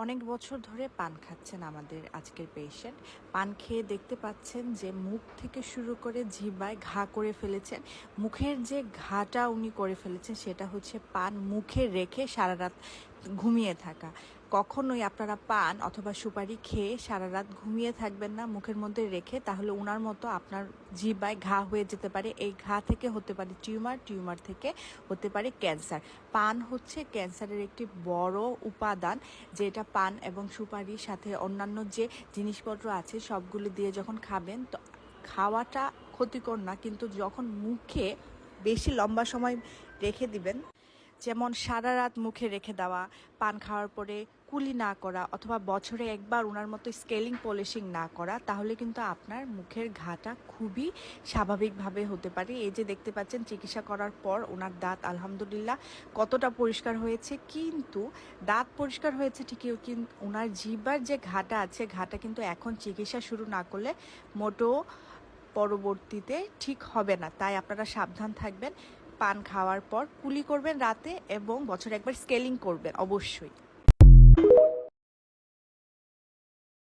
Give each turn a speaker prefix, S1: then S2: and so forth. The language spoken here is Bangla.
S1: অনেক বছর ধরে পান খাচ্ছেন আমাদের আজকের পেশেন্ট পান খেয়ে দেখতে পাচ্ছেন যে মুখ থেকে শুরু করে জিবায় ঘা করে ফেলেছেন। মুখের যে ঘাটা উনি করে ফেলেছেন সেটা হচ্ছে পান মুখে রেখে সারা রাত ঘুমিয়ে থাকা। কখনোই আপনারা পান অথবা সুপারি খেয়ে সারা রাত ঘুমিয়ে থাকবেন না, মুখের মধ্যে রেখে, তাহলে ওনার মতো আপনার জিবায় ঘা হয়ে যেতে পারে। এই ঘা থেকে হতে পারে টিউমার টিউমার থেকে হতে পারে ক্যান্সার। পান হচ্ছে ক্যান্সারের একটি বড় উপাদান, যেটা পান এবং সুপারির সাথে অন্যান্য যে জিনিসপত্র আছে, সবগুলো দিয়ে যখন খাবেন, তো খাওয়াটা ক্ষতিকর না, কিন্তু যখন মুখে বেশি লম্বা সময় রেখে দিবেন যেমন সারা রাত মুখে রেখে দেওয়া, পান খাওয়ার পরে কুলি না করা অথবা বছরে একবার ওনার মতো স্কেলিং পলিশিং না করা, তাহলে কিন্তু আপনার মুখের ঘাটা খুবই স্বাভাবিকভাবে হতে পারে। এই যে দেখতে পাচ্ছেন, চিকিৎসা করার পর ওনার দাঁত আলহামদুলিল্লাহ কতটা পরিষ্কার হয়েছে, কিন্তু দাঁত পরিষ্কার হয়েছে ঠিকই, কিন্তু ওনার জিবার যে ঘাটা আছে, ঘাটা কিন্তু এখন চিকিৎসা শুরু না করলে মোটো পরবর্তীতে ঠিক হবে না। তাই আপনারা সাবধান থাকবেন। পান খাওয়ার পর কুলি করবেন রাতে এবং বছরে একবার স্কেলিং করবেন অবশ্যই।